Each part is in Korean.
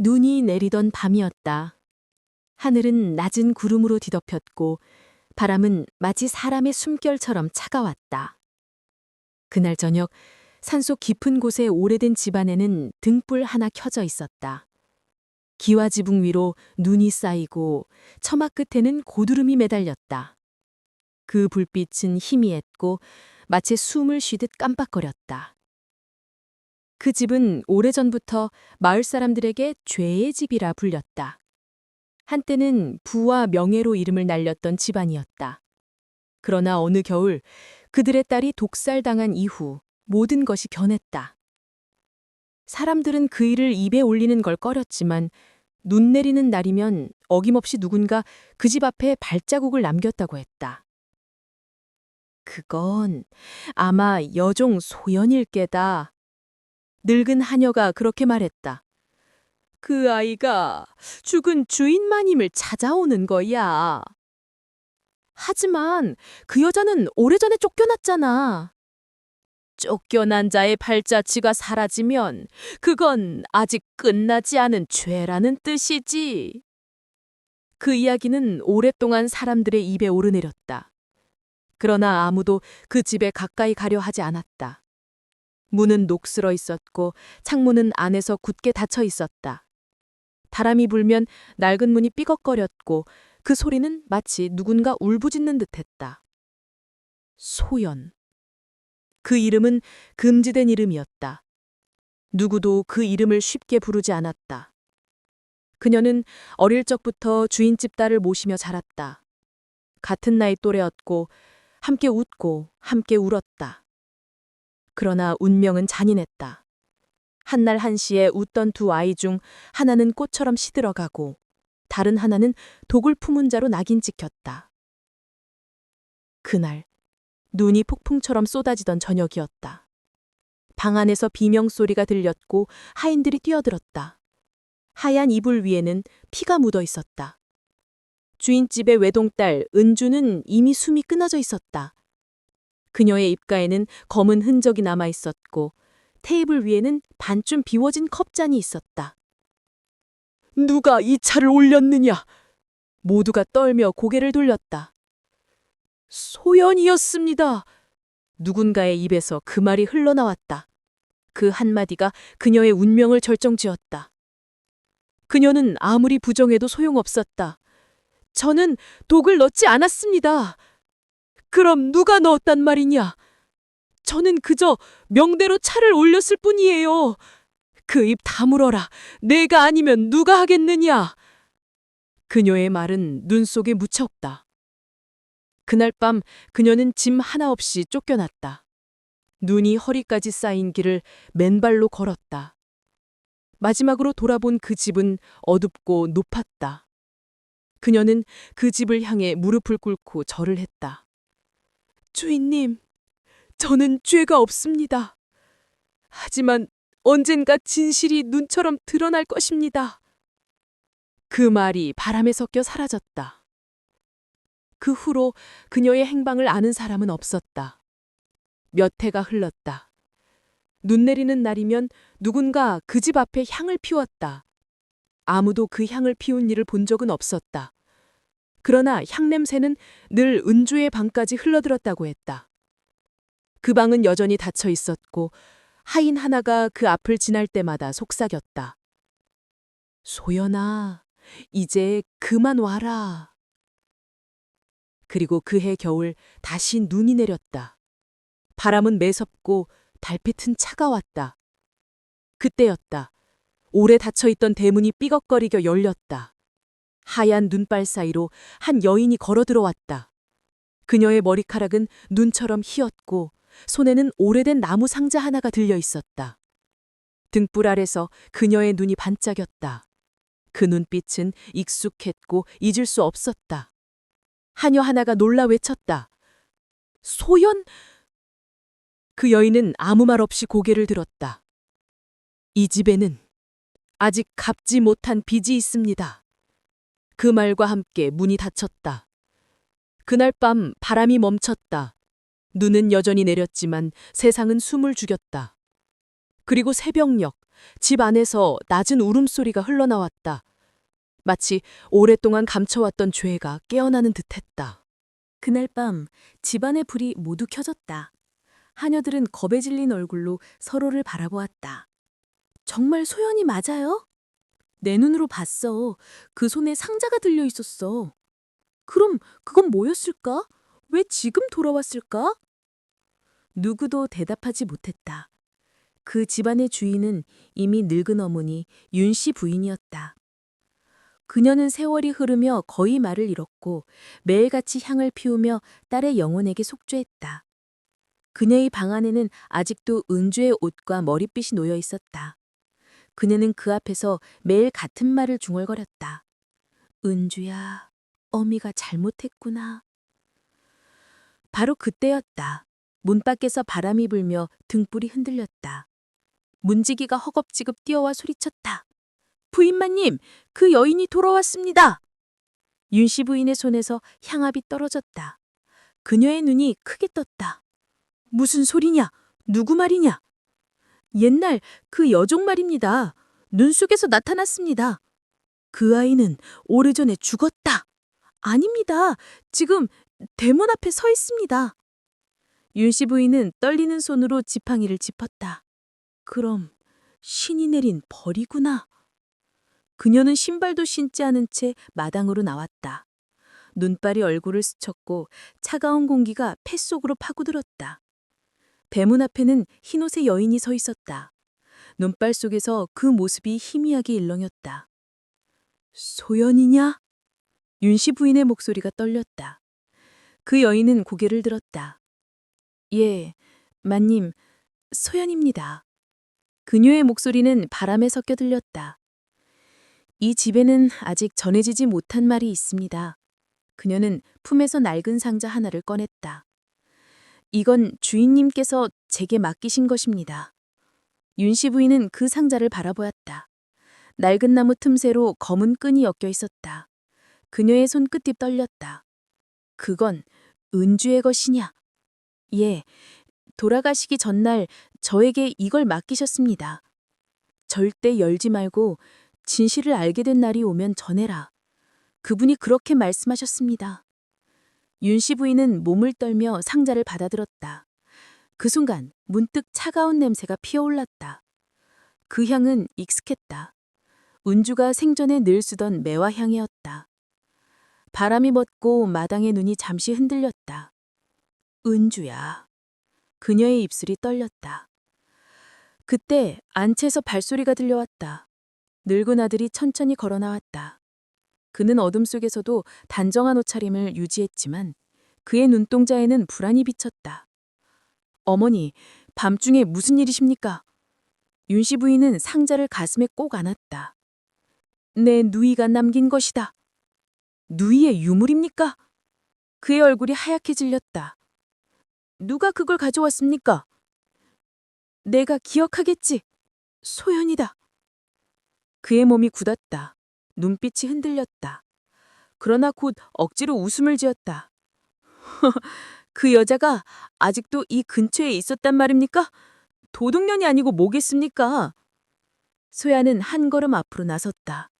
눈이 내리던 밤이었다. 하늘은 낮은 구름으로 뒤덮였고 바람은 마치 사람의 숨결처럼 차가웠다. 그날 저녁 산속 깊은 곳의 오래된 집안에는 등불 하나 켜져 있었다. 기와 지붕 위로 눈이 쌓이고 처마 끝에는 고두름이 매달렸다. 그 불빛은 희미했고 마치 숨을 쉬듯 깜빡거렸다. 그 집은 오래전부터 마을 사람들에게 죄의 집이라 불렸다. 한때는 부와 명예로 이름을 날렸던 집안이었다. 그러나 어느 겨울 그들의 딸이 독살당한 이후 모든 것이 변했다. 사람들은 그 일을 입에 올리는 걸 꺼렸지만 눈 내리는 날이면 어김없이 누군가 그 집 앞에 발자국을 남겼다고 했다. 그건 아마 여종 소연일 게다. 늙은 하녀가 그렇게 말했다. 그 아이가 죽은 주인마님을 찾아오는 거야. 하지만 그 여자는 오래전에 쫓겨났잖아. 쫓겨난 자의 발자취가 사라지면 그건 아직 끝나지 않은 죄라는 뜻이지. 그 이야기는 오랫동안 사람들의 입에 오르내렸다. 그러나 아무도 그 집에 가까이 가려 하지 않았다. 문은 녹슬어 있었고 창문은 안에서 굳게 닫혀 있었다. 바람이 불면 낡은 문이 삐걱거렸고 그 소리는 마치 누군가 울부짖는 듯했다. 소연. 그 이름은 금지된 이름이었다. 누구도 그 이름을 쉽게 부르지 않았다. 그녀는 어릴 적부터 주인집 딸을 모시며 자랐다. 같은 나이 또래였고 함께 웃고 함께 울었다. 그러나 운명은 잔인했다. 한날 한시에 웃던 두 아이 중 하나는 꽃처럼 시들어가고 다른 하나는 독을 품은 자로 낙인 찍혔다. 그날 눈이 폭풍처럼 쏟아지던 저녁이었다. 방 안에서 비명소리가 들렸고 하인들이 뛰어들었다. 하얀 이불 위에는 피가 묻어 있었다. 주인집의 외동딸 은주는 이미 숨이 끊어져 있었다. 그녀의 입가에는 검은 흔적이 남아 있었고 테이블 위에는 반쯤 비워진 컵잔이 있었다. 누가 이 차를 올렸느냐? 모두가 떨며 고개를 돌렸다. 소연이었습니다. 누군가의 입에서 그 말이 흘러나왔다. 그 한마디가 그녀의 운명을 결정지었다. 그녀는 아무리 부정해도 소용없었다. 저는 독을 넣지 않았습니다. 그럼 누가 넣었단 말이냐? 저는 그저 명대로 차를 올렸을 뿐이에요. 그 입 다물어라. 내가 아니면 누가 하겠느냐? 그녀의 말은 눈 속에 묻혔다. 그날 밤 그녀는 짐 하나 없이 쫓겨났다. 눈이 허리까지 쌓인 길을 맨발로 걸었다. 마지막으로 돌아본 그 집은 어둡고 높았다. 그녀는 그 집을 향해 무릎을 꿇고 절을 했다. 주인님, 저는 죄가 없습니다. 하지만 언젠가 진실이 눈처럼 드러날 것입니다. 그 말이 바람에 섞여 사라졌다. 그 후로 그녀의 행방을 아는 사람은 없었다. 몇 해가 흘렀다. 눈 내리는 날이면 누군가 그 집 앞에 향을 피웠다. 아무도 그 향을 피운 일을 본 적은 없었다. 그러나 향냄새는 늘 은주의 방까지 흘러들었다고 했다. 그 방은 여전히 닫혀 있었고 하인 하나가 그 앞을 지날 때마다 속삭였다. 소연아, 이제 그만 와라. 그리고 그해 겨울 다시 눈이 내렸다. 바람은 매섭고 달빛은 차가웠다. 그때였다. 오래 닫혀있던 대문이 삐걱거리겨 열렸다. 하얀 눈발 사이로 한 여인이 걸어 들어왔다. 그녀의 머리카락은 눈처럼 희었고 손에는 오래된 나무 상자 하나가 들려 있었다. 등불 아래서 그녀의 눈이 반짝였다. 그 눈빛은 익숙했고 잊을 수 없었다. 하녀 하나가 놀라 외쳤다. 소연? 그 여인은 아무 말 없이 고개를 들었다. 이 집에는 아직 갚지 못한 빚이 있습니다. 그 말과 함께 문이 닫혔다. 그날 밤 바람이 멈췄다. 눈은 여전히 내렸지만 세상은 숨을 죽였다. 그리고 새벽녘 집 안에서 낮은 울음소리가 흘러나왔다. 마치 오랫동안 감춰왔던 죄가 깨어나는 듯했다. 그날 밤 집안의 불이 모두 켜졌다. 하녀들은 겁에 질린 얼굴로 서로를 바라보았다. 정말 소연이 맞아요? 내 눈으로 봤어. 그 손에 상자가 들려 있었어. 그럼 그건 뭐였을까? 왜 지금 돌아왔을까? 누구도 대답하지 못했다. 그 집안의 주인은 이미 늙은 어머니 윤 씨 부인이었다. 그녀는 세월이 흐르며 거의 말을 잃었고 매일같이 향을 피우며 딸의 영혼에게 속죄했다. 그녀의 방 안에는 아직도 은주의 옷과 머릿빛이 놓여 있었다. 그녀는 그 앞에서 매일 같은 말을 중얼거렸다. 은주야, 어미가 잘못했구나. 바로 그때였다. 문 밖에서 바람이 불며 등불이 흔들렸다. 문지기가 허겁지겁 뛰어와 소리쳤다. 부인마님, 그 여인이 돌아왔습니다. 윤씨 부인의 손에서 향압이 떨어졌다. 그녀의 눈이 크게 떴다. 무슨 소리냐? 누구 말이냐? 옛날 그 여종 말입니다. 눈 속에서 나타났습니다. 그 아이는 오래전에 죽었다. 아닙니다. 지금 대문 앞에 서 있습니다. 윤씨 부인은 떨리는 손으로 지팡이를 짚었다. 그럼 신이 내린 벌이구나. 그녀는 신발도 신지 않은 채 마당으로 나왔다. 눈발이 얼굴을 스쳤고 차가운 공기가 폐 속으로 파고들었다. 대문 앞에는 흰옷의 여인이 서 있었다. 눈발 속에서 그 모습이 희미하게 일렁였다. 소연이냐? 윤씨 부인의 목소리가 떨렸다. 그 여인은 고개를 들었다. 예, 마님, 소연입니다. 그녀의 목소리는 바람에 섞여 들렸다. 이 집에는 아직 전해지지 못한 말이 있습니다. 그녀는 품에서 낡은 상자 하나를 꺼냈다. 이건 주인님께서 제게 맡기신 것입니다. 윤씨 부인은 그 상자를 바라보았다. 낡은 나무 틈새로 검은 끈이 엮여 있었다. 그녀의 손끝이 떨렸다. 그건 은주의 것이냐? 예, 돌아가시기 전날 저에게 이걸 맡기셨습니다. 절대 열지 말고 진실을 알게 된 날이 오면 전해라. 그분이 그렇게 말씀하셨습니다. 윤씨 부인은 몸을 떨며 상자를 받아들었다. 그 순간 문득 차가운 냄새가 피어올랐다. 그 향은 익숙했다. 은주가 생전에 늘 쓰던 매화 향이었다. 바람이 멎고 마당의 눈이 잠시 흔들렸다. 은주야. 그녀의 입술이 떨렸다. 그때 안채에서 발소리가 들려왔다. 늙은 아들이 천천히 걸어 나왔다. 그는 어둠 속에서도 단정한 옷차림을 유지했지만 그의 눈동자에는 불안이 비쳤다. 어머니, 밤중에 무슨 일이십니까? 윤씨 부인은 상자를 가슴에 꼭 안았다. 내 누이가 남긴 것이다. 누이의 유물입니까? 그의 얼굴이 하얗게 질렸다. 누가 그걸 가져왔습니까? 내가 기억하겠지. 소연이다. 그의 몸이 굳었다. 눈빛이 흔들렸다. 그러나 곧 억지로 웃음을 지었다. 그 여자가 아직도 이 근처에 있었단 말입니까? 도둑년이 아니고 뭐겠습니까? 소야는 한 걸음 앞으로 나섰다.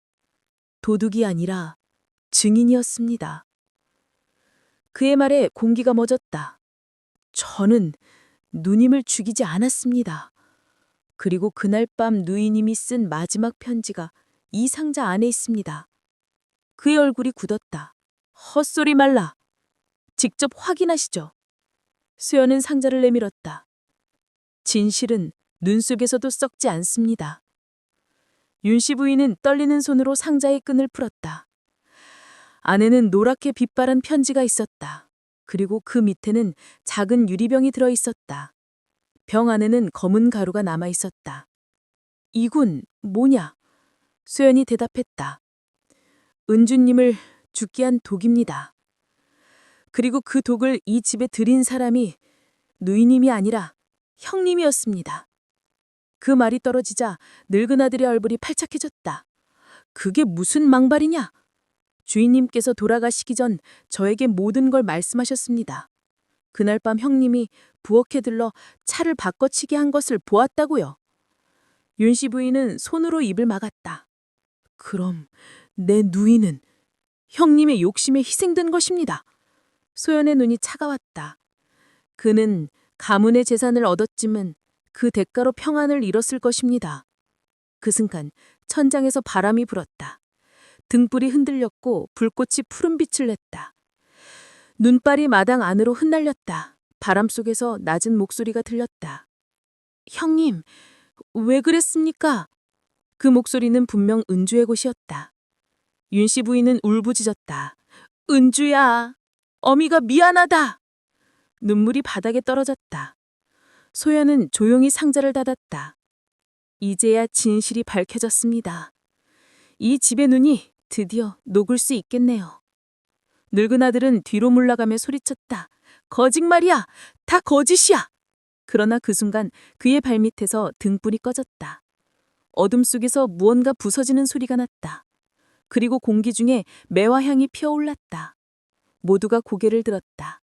도둑이 아니라 증인이었습니다. 그의 말에 공기가 멎었다. 저는 누님을 죽이지 않았습니다. 그리고 그날 밤 누이님이 쓴 마지막 편지가 이 상자 안에 있습니다. 그의 얼굴이 굳었다. 헛소리 말라. 직접 확인하시죠. 수연은 상자를 내밀었다. 진실은 눈 속에서도 썩지 않습니다. 윤씨 부인은 떨리는 손으로 상자의 끈을 풀었다. 안에는 노랗게 빛바란 편지가 있었다. 그리고 그 밑에는 작은 유리병이 들어 있었다. 병 안에는 검은 가루가 남아 있었다. 이군 뭐냐? 수연이 대답했다. 은주님을 죽게 한 독입니다. 그리고 그 독을 이 집에 들인 사람이 누이님이 아니라 형님이었습니다. 그 말이 떨어지자 늙은 아들의 얼굴이 팔짝해졌다. 그게 무슨 망발이냐? 주인님께서 돌아가시기 전 저에게 모든 걸 말씀하셨습니다. 그날 밤 형님이 부엌에 들러 차를 바꿔치기 한 것을 보았다고요. 윤 씨 부인은 손으로 입을 막았다. 그럼 내 누이는 형님의 욕심에 희생된 것입니다. 소연의 눈이 차가웠다. 그는 가문의 재산을 얻었지만 그 대가로 평안을 잃었을 것입니다. 그 순간 천장에서 바람이 불었다. 등불이 흔들렸고 불꽃이 푸른 빛을 냈다. 눈발이 마당 안으로 흩날렸다. 바람 속에서 낮은 목소리가 들렸다. 형님, 왜 그랬습니까? 그 목소리는 분명 은주의 곳이었다. 윤씨 부인은 울부짖었다. 은주야, 어미가 미안하다. 눈물이 바닥에 떨어졌다. 소연은 조용히 상자를 닫았다. 이제야 진실이 밝혀졌습니다. 이 집의 눈이 드디어 녹을 수 있겠네요. 늙은 아들은 뒤로 물러가며 소리쳤다. 거짓말이야! 다 거짓이야! 그러나 그 순간 그의 발밑에서 등불이 꺼졌다. 어둠 속에서 무언가 부서지는 소리가 났다. 그리고 공기 중에 매화 향이 피어올랐다. 모두가 고개를 들었다.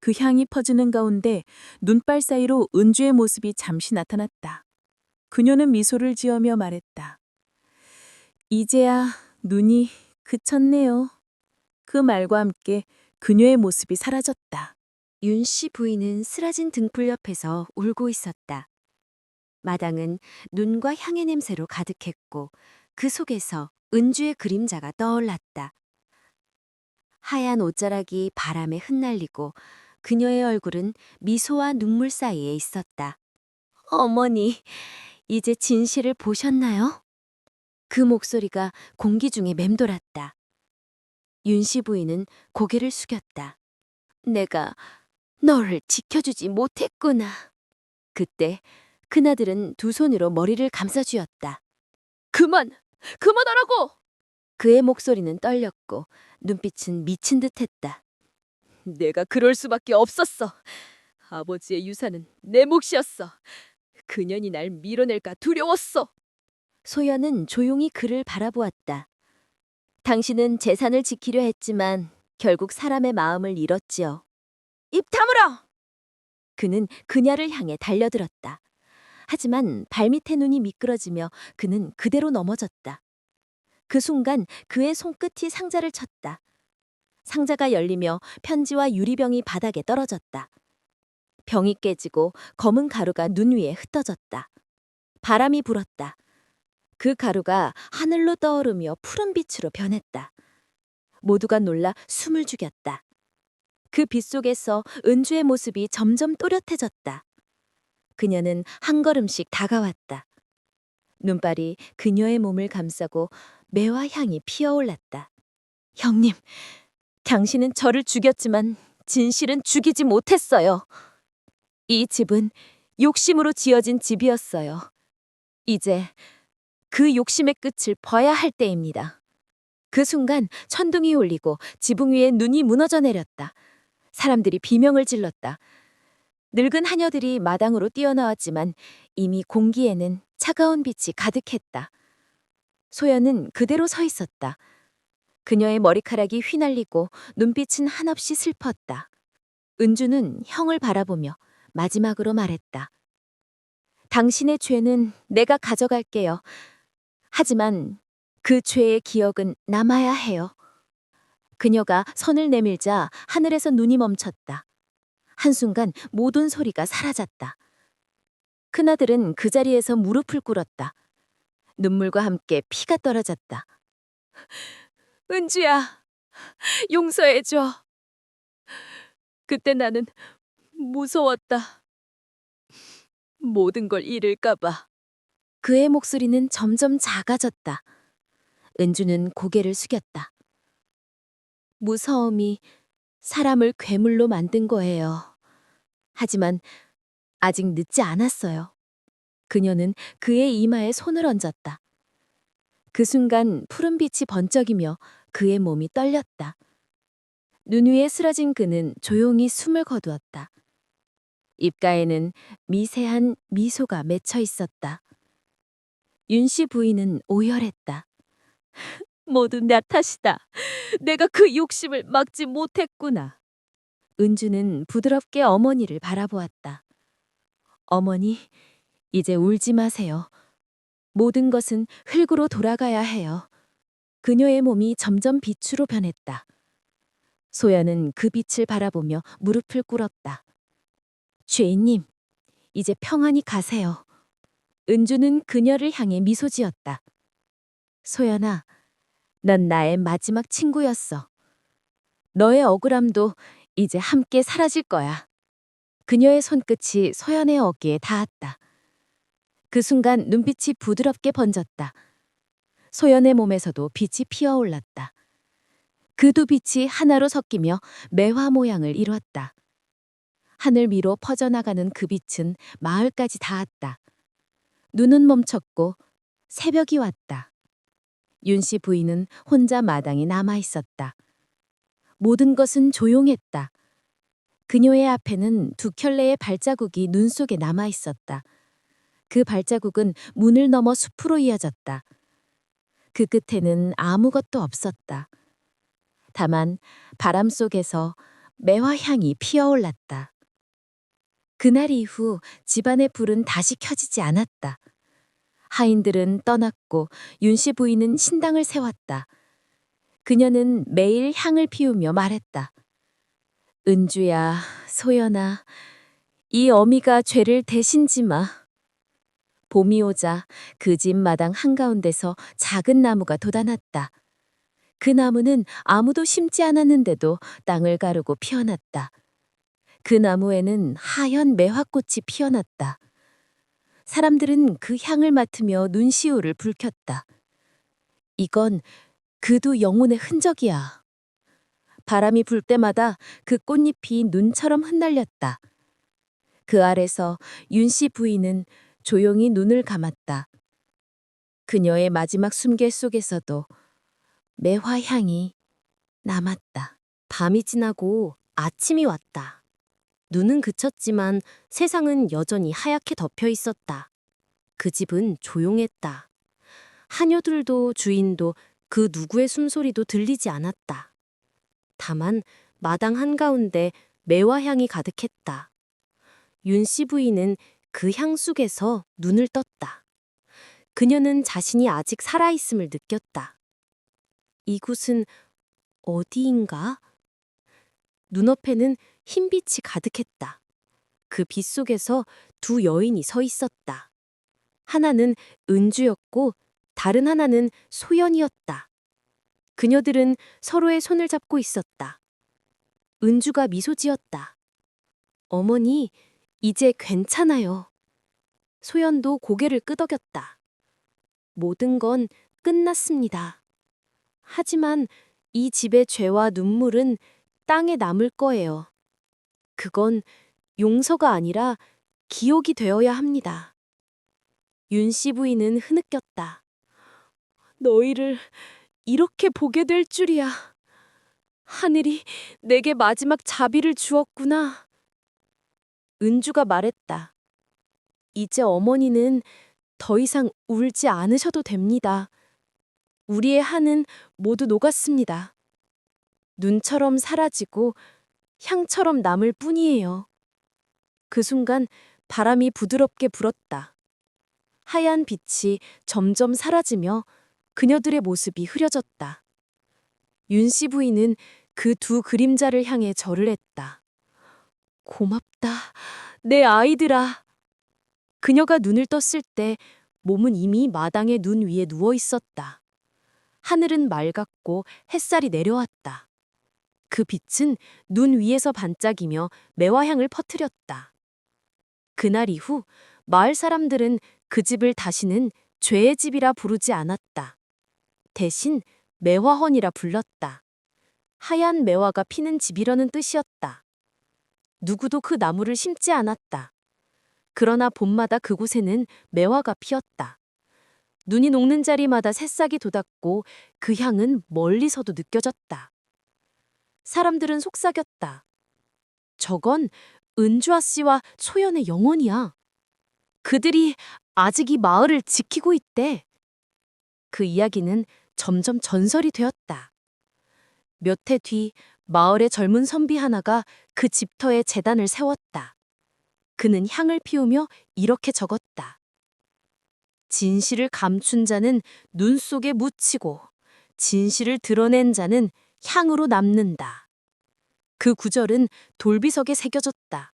그 향이 퍼지는 가운데 눈발 사이로 은주의 모습이 잠시 나타났다. 그녀는 미소를 지으며 말했다. 이제야 눈이 그쳤네요. 그 말과 함께 그녀의 모습이 사라졌다. 윤 씨 부인은 쓰라진 등불 옆에서 울고 있었다. 마당은 눈과 향의 냄새로 가득했고 그 속에서 은주의 그림자가 떠올랐다. 하얀 옷자락이 바람에 흩날리고 그녀의 얼굴은 미소와 눈물 사이에 있었다. 어머니, 이제 진실을 보셨나요? 그 목소리가 공기 중에 맴돌았다. 윤씨 부인은 고개를 숙였다. 내가 너를 지켜주지 못했구나. 그때 큰아들은 두 손으로 머리를 감싸쥐었다. 그만! 그만하라고! 그의 목소리는 떨렸고 눈빛은 미친 듯했다. 내가 그럴 수밖에 없었어. 아버지의 유산은 내 몫이었어. 그년이 날 밀어낼까 두려웠어. 소연은 조용히 그를 바라보았다. 당신은 재산을 지키려 했지만 결국 사람의 마음을 잃었지요. 입 다물어! 그는 그녀를 향해 달려들었다. 하지만 발밑의 눈이 미끄러지며 그는 그대로 넘어졌다. 그 순간 그의 손끝이 상자를 쳤다. 상자가 열리며 편지와 유리병이 바닥에 떨어졌다. 병이 깨지고 검은 가루가 눈 위에 흩어졌다. 바람이 불었다. 그 가루가 하늘로 떠오르며 푸른 빛으로 변했다. 모두가 놀라 숨을 죽였다. 그 빛 속에서 은주의 모습이 점점 또렷해졌다. 그녀는 한 걸음씩 다가왔다. 눈발이 그녀의 몸을 감싸고 매화 향이 피어올랐다. 형님, 당신은 저를 죽였지만 진실은 죽이지 못했어요. 이 집은 욕심으로 지어진 집이었어요. 이제 그 욕심의 끝을 봐야 할 때입니다. 그 순간 천둥이 울리고 지붕 위에 눈이 무너져 내렸다. 사람들이 비명을 질렀다. 늙은 하녀들이 마당으로 뛰어나왔지만 이미 공기에는 차가운 빛이 가득했다. 소연은 그대로 서 있었다. 그녀의 머리카락이 휘날리고 눈빛은 한없이 슬펐다. 은주는 형을 바라보며 마지막으로 말했다. 당신의 죄는 내가 가져갈게요. 하지만 그 죄의 기억은 남아야 해요. 그녀가 손을 내밀자 하늘에서 눈이 멈췄다. 한순간 모든 소리가 사라졌다. 큰아들은 그 자리에서 무릎을 꿇었다. 눈물과 함께 피가 떨어졌다. 은주야, 용서해줘. 그때 나는 무서웠다. 모든 걸 잃을까봐. 그의 목소리는 점점 작아졌다. 은주는 고개를 숙였다. 무서움이 사람을 괴물로 만든 거예요. 하지만 아직 늦지 않았어요. 그녀는 그의 이마에 손을 얹었다. 그 순간 푸른 빛이 번쩍이며 그의 몸이 떨렸다. 눈 위에 쓰러진 그는 조용히 숨을 거두었다. 입가에는 미세한 미소가 맺혀 있었다. 윤 씨 부인은 오열했다. 모두 내 탓이다. 내가 그 욕심을 막지 못했구나. 은주는 부드럽게 어머니를 바라보았다. 어머니, 이제 울지 마세요. 모든 것은 흙으로 돌아가야 해요. 그녀의 몸이 점점 빛으로 변했다. 소연은 그 빛을 바라보며 무릎을 꿇었다. 죄인님, 이제 평안히 가세요. 은주는 그녀를 향해 미소 지었다. 소연아, 넌 나의 마지막 친구였어. 너의 억울함도 이제 함께 사라질 거야. 그녀의 손끝이 소연의 어깨에 닿았다. 그 순간 눈빛이 부드럽게 번졌다. 소연의 몸에서도 빛이 피어올랐다. 그 두 빛이 하나로 섞이며 매화 모양을 이뤘다. 하늘 위로 퍼져나가는 그 빛은 마을까지 닿았다. 눈은 멈췄고 새벽이 왔다. 윤씨 부인은 혼자 마당에 남아 있었다. 모든 것은 조용했다. 그녀의 앞에는 두 켤레의 발자국이 눈 속에 남아 있었다. 그 발자국은 문을 넘어 숲으로 이어졌다. 그 끝에는 아무것도 없었다. 다만 바람 속에서 매화 향이 피어올랐다. 그날 이후 집안의 불은 다시 켜지지 않았다. 하인들은 떠났고 윤씨 부인은 신당을 세웠다. 그녀는 매일 향을 피우며 말했다. 은주야, 소연아, 이 어미가 죄를 대신 지마. 봄이 오자 그 집 마당 한가운데서 작은 나무가 돋아났다. 그 나무는 아무도 심지 않았는데도 땅을 가르고 피어났다. 그 나무에는 하얀 매화꽃이 피어났다. 사람들은 그 향을 맡으며 눈시울을 붉혔다. 이건 그두 영혼의 흔적이야. 바람이 불 때마다 그 꽃잎이 눈처럼 흩날렸다. 그 아래서 윤 씨 부인은 조용히 눈을 감았다. 그녀의 마지막 숨결 속에서도 매화 향이 남았다. 밤이 지나고 아침이 왔다. 눈은 그쳤지만 세상은 여전히 하얗게 덮여 있었다. 그 집은 조용했다. 하녀들도 주인도 그 누구의 숨소리도 들리지 않았다. 다만 마당 한가운데 매화향이 가득했다. 윤 씨 부인은 그향 속에서 눈을 떴다. 그녀는 자신이 아직 살아있음을 느꼈다. 이곳은 어디인가? 눈앞에는 흰빛이 가득했다. 그 빛 속에서 두 여인이 서 있었다. 하나는 은주였고 다른 하나는 소연이었다. 그녀들은 서로의 손을 잡고 있었다. 은주가 미소 지었다. 어머니, 이제 괜찮아요. 소연도 고개를 끄덕였다. 모든 건 끝났습니다. 하지만 이 집의 죄와 눈물은 땅에 남을 거예요. 그건 용서가 아니라 기억이 되어야 합니다. 윤씨 부인은 흐느꼈다. 너희를 이렇게 보게 될 줄이야. 하늘이 내게 마지막 자비를 주었구나. 은주가 말했다. 이제 어머니는 더 이상 울지 않으셔도 됩니다. 우리의 한은 모두 녹았습니다. 눈처럼 사라지고 향처럼 남을 뿐이에요. 그 순간 바람이 부드럽게 불었다. 하얀 빛이 점점 사라지며 그녀들의 모습이 흐려졌다. 윤씨 부인은 그 두 그림자를 향해 절을 했다. 고맙다, 내 아이들아. 그녀가 눈을 떴을 때 몸은 이미 마당의 눈 위에 누워 있었다. 하늘은 맑았고 햇살이 내려왔다. 그 빛은 눈 위에서 반짝이며 매화향을 퍼뜨렸다. 그날 이후 마을 사람들은 그 집을 다시는 죄의 집이라 부르지 않았다. 대신 매화헌이라 불렀다. 하얀 매화가 피는 집이라는 뜻이었다. 누구도 그 나무를 심지 않았다. 그러나 봄마다 그곳에는 매화가 피었다. 눈이 녹는 자리마다 새싹이 돋았고 그 향은 멀리서도 느껴졌다. 사람들은 속삭였다. 저건 은주아 씨와 소연의 영혼이야. 그들이 아직 이 마을을 지키고 있대. 그 이야기는 점점 전설이 되었다. 몇 해 뒤 마을의 젊은 선비 하나가 그 집터에 재단을 세웠다. 그는 향을 피우며 이렇게 적었다. 진실을 감춘 자는 눈 속에 묻히고 진실을 드러낸 자는 향으로 남는다. 그 구절은 돌비석에 새겨졌다.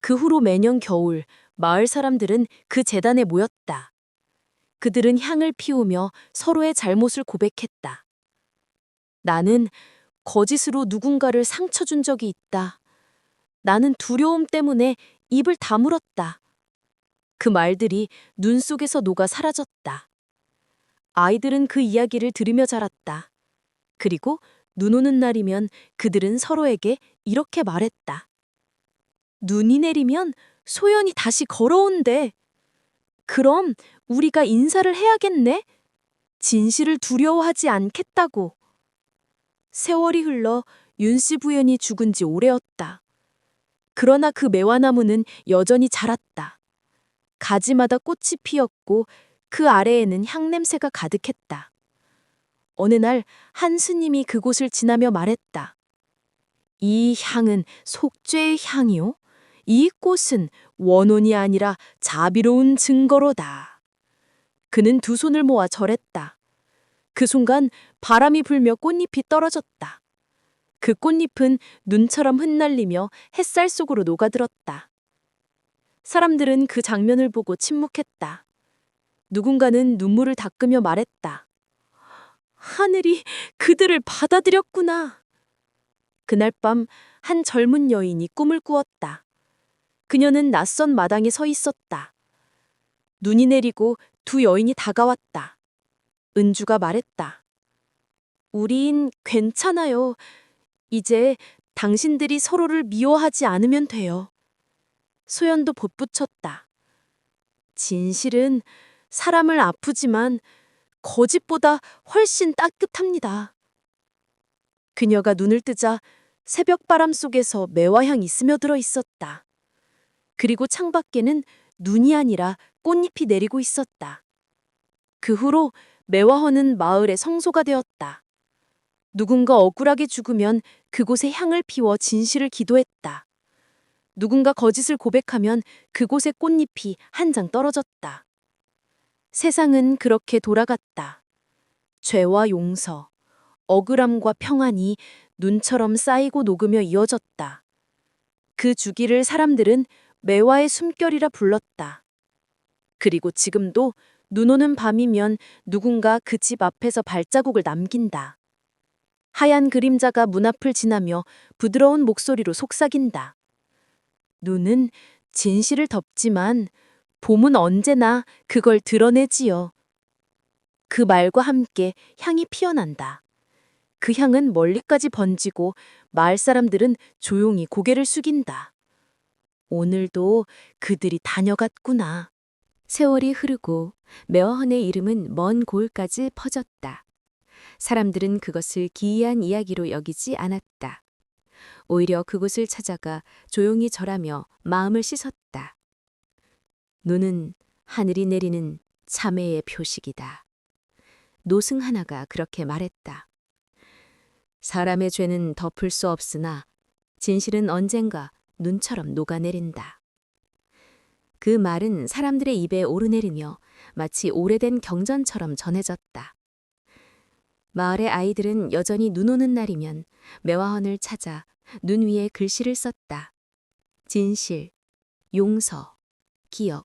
그 후로 매년 겨울 마을 사람들은 그 재단에 모였다. 그들은 향을 피우며 서로의 잘못을 고백했다. 나는 거짓으로 누군가를 상처 준 적이 있다. 나는 두려움 때문에 입을 다물었다. 그 말들이 눈 속에서 녹아 사라졌다. 아이들은 그 이야기를 들으며 자랐다. 그리고 눈 오는 날이면 그들은 서로에게 이렇게 말했다. 눈이 내리면 소연이 다시 걸어온대. 그럼 우리가 인사를 해야겠네? 진실을 두려워하지 않겠다고. 세월이 흘러 윤씨 부연이 죽은 지 오래였다. 그러나 그 매화나무는 여전히 자랐다. 가지마다 꽃이 피었고 그 아래에는 향냄새가 가득했다. 어느 날 한 스님이 그곳을 지나며 말했다. 이 향은 속죄의 향이요. 이 꽃은 원혼이 아니라 자비로운 증거로다. 그는 두 손을 모아 절했다. 그 순간 바람이 불며 꽃잎이 떨어졌다. 그 꽃잎은 눈처럼 흩날리며 햇살 속으로 녹아들었다. 사람들은 그 장면을 보고 침묵했다. 누군가는 눈물을 닦으며 말했다. 하늘이 그들을 받아들였구나. 그날 밤 한 젊은 여인이 꿈을 꾸었다. 그녀는 낯선 마당에 서 있었다. 눈이 내리고 두 여인이 다가왔다. 은주가 말했다. 우린 괜찮아요. 이제 당신들이 서로를 미워하지 않으면 돼요. 소연도 못붙였다. 진실은 사람을 아프지만 거짓보다 훨씬 따뜻합니다. 그녀가 눈을 뜨자 새벽 바람 속에서 매화향이 스며들어 있었다. 그리고 창밖에는 눈이 아니라 꽃잎이 내리고 있었다. 그 후로 매화헌은 마을의 성소가 되었다. 누군가 억울하게 죽으면 그곳에 향을 피워 진실을 기도했다. 누군가 거짓을 고백하면 그곳에 꽃잎이 한 장 떨어졌다. 세상은 그렇게 돌아갔다. 죄와 용서, 억울함과 평안이 눈처럼 쌓이고 녹으며 이어졌다. 그 주기를 사람들은 매화의 숨결이라 불렀다. 그리고 지금도 눈 오는 밤이면 누군가 그 집 앞에서 발자국을 남긴다. 하얀 그림자가 문 앞을 지나며 부드러운 목소리로 속삭인다. 눈은 진실을 덮지만 봄은 언제나 그걸 드러내지요. 그 말과 함께 향이 피어난다. 그 향은 멀리까지 번지고 마을 사람들은 조용히 고개를 숙인다. 오늘도 그들이 다녀갔구나. 세월이 흐르고 매화헌의 이름은 먼 고을까지 퍼졌다. 사람들은 그것을 기이한 이야기로 여기지 않았다. 오히려 그곳을 찾아가 조용히 절하며 마음을 씻었다. 눈은 하늘이 내리는 참회의 표식이다. 노승 하나가 그렇게 말했다. 사람의 죄는 덮을 수 없으나 진실은 언젠가 눈처럼 녹아내린다. 그 말은 사람들의 입에 오르내리며 마치 오래된 경전처럼 전해졌다. 마을의 아이들은 여전히 눈 오는 날이면 매화헌을 찾아 눈 위에 글씨를 썼다. 진실, 용서, 기억.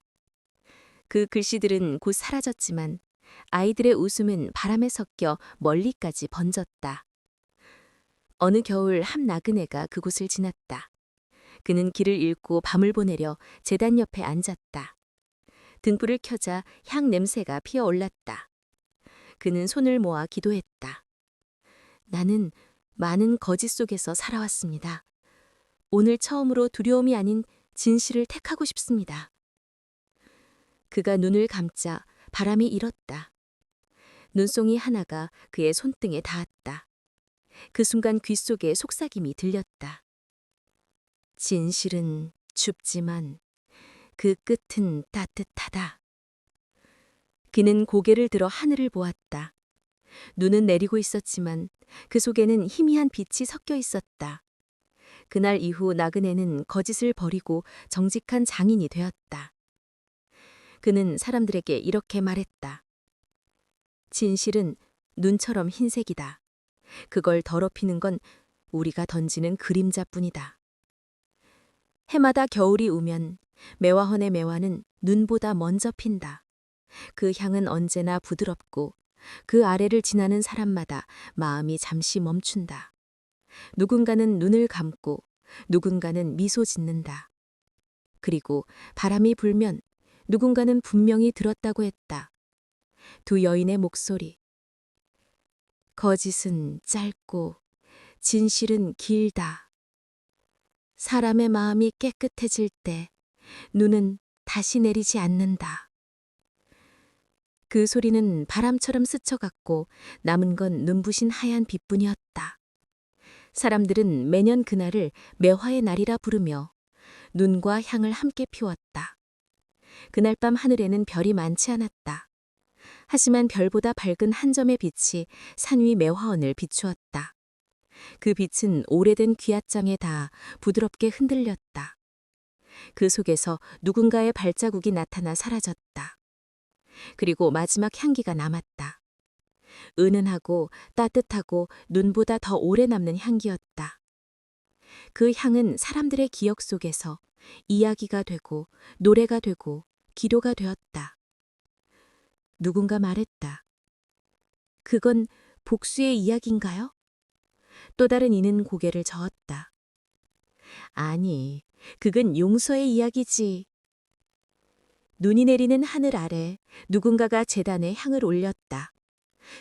그 글씨들은 곧 사라졌지만 아이들의 웃음은 바람에 섞여 멀리까지 번졌다. 어느 겨울 한 나그네가 그곳을 지났다. 그는 길을 잃고 밤을 보내려 재단 옆에 앉았다. 등불을 켜자 향 냄새가 피어 올랐다. 그는 손을 모아 기도했다. 나는 많은 거짓 속에서 살아왔습니다. 오늘 처음으로 두려움이 아닌 진실을 택하고 싶습니다. 그가 눈을 감자 바람이 일었다. 눈송이 하나가 그의 손등에 닿았다. 그 순간 귀 속에 속삭임이 들렸다. 진실은 춥지만 그 끝은 따뜻하다. 그는 고개를 들어 하늘을 보았다. 눈은 내리고 있었지만 그 속에는 희미한 빛이 섞여 있었다. 그날 이후 나그네는 거짓을 버리고 정직한 장인이 되었다. 그는 사람들에게 이렇게 말했다. 진실은 눈처럼 흰색이다. 그걸 더럽히는 건 우리가 던지는 그림자뿐이다. 해마다 겨울이 오면 매화헌의 매화는 눈보다 먼저 핀다. 그 향은 언제나 부드럽고 그 아래를 지나는 사람마다 마음이 잠시 멈춘다. 누군가는 눈을 감고 누군가는 미소 짓는다. 그리고 바람이 불면 누군가는 분명히 들었다고 했다. 두 여인의 목소리. 거짓은 짧고 진실은 길다. 사람의 마음이 깨끗해질 때 눈은 다시 내리지 않는다. 그 소리는 바람처럼 스쳐갔고 남은 건 눈부신 하얀 빛뿐이었다. 사람들은 매년 그날을 매화의 날이라 부르며 눈과 향을 함께 피웠다. 그날 밤 하늘에는 별이 많지 않았다. 하지만 별보다 밝은 한 점의 빛이 산 위 매화원을 비추었다. 그 빛은 오래된 귀앗장에 닿아 부드럽게 흔들렸다. 그 속에서 누군가의 발자국이 나타나 사라졌다. 그리고 마지막 향기가 남았다. 은은하고 따뜻하고 눈보다 더 오래 남는 향기였다. 그 향은 사람들의 기억 속에서 이야기가 되고 노래가 되고 기도가 되었다. 누군가 말했다. 그건 복수의 이야기인가요? 또 다른 이는 고개를 저었다. 아니, 그건 용서의 이야기지. 눈이 내리는 하늘 아래 누군가가 재단에 향을 올렸다.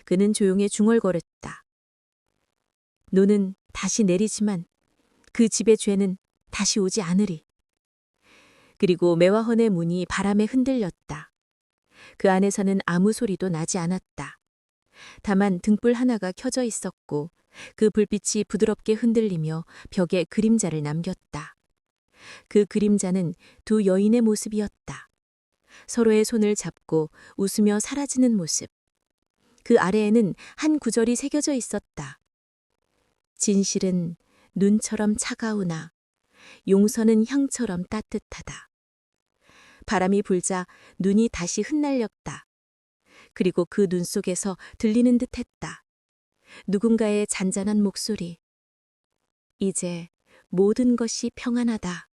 그는 조용히 중얼거렸다. 눈은 다시 내리지만 그 집의 죄는 다시 오지 않으리. 그리고 매화헌의 문이 바람에 흔들렸다. 그 안에서는 아무 소리도 나지 않았다. 다만 등불 하나가 켜져 있었고 그 불빛이 부드럽게 흔들리며 벽에 그림자를 남겼다. 그 그림자는 두 여인의 모습이었다. 서로의 손을 잡고 웃으며 사라지는 모습. 그 아래에는 한 구절이 새겨져 있었다. 진실은 눈처럼 차가우나 용서는 향처럼 따뜻하다. 바람이 불자 눈이 다시 흩날렸다. 그리고 그 눈 속에서 들리는 듯 했다. 누군가의 잔잔한 목소리. 이제 모든 것이 평안하다.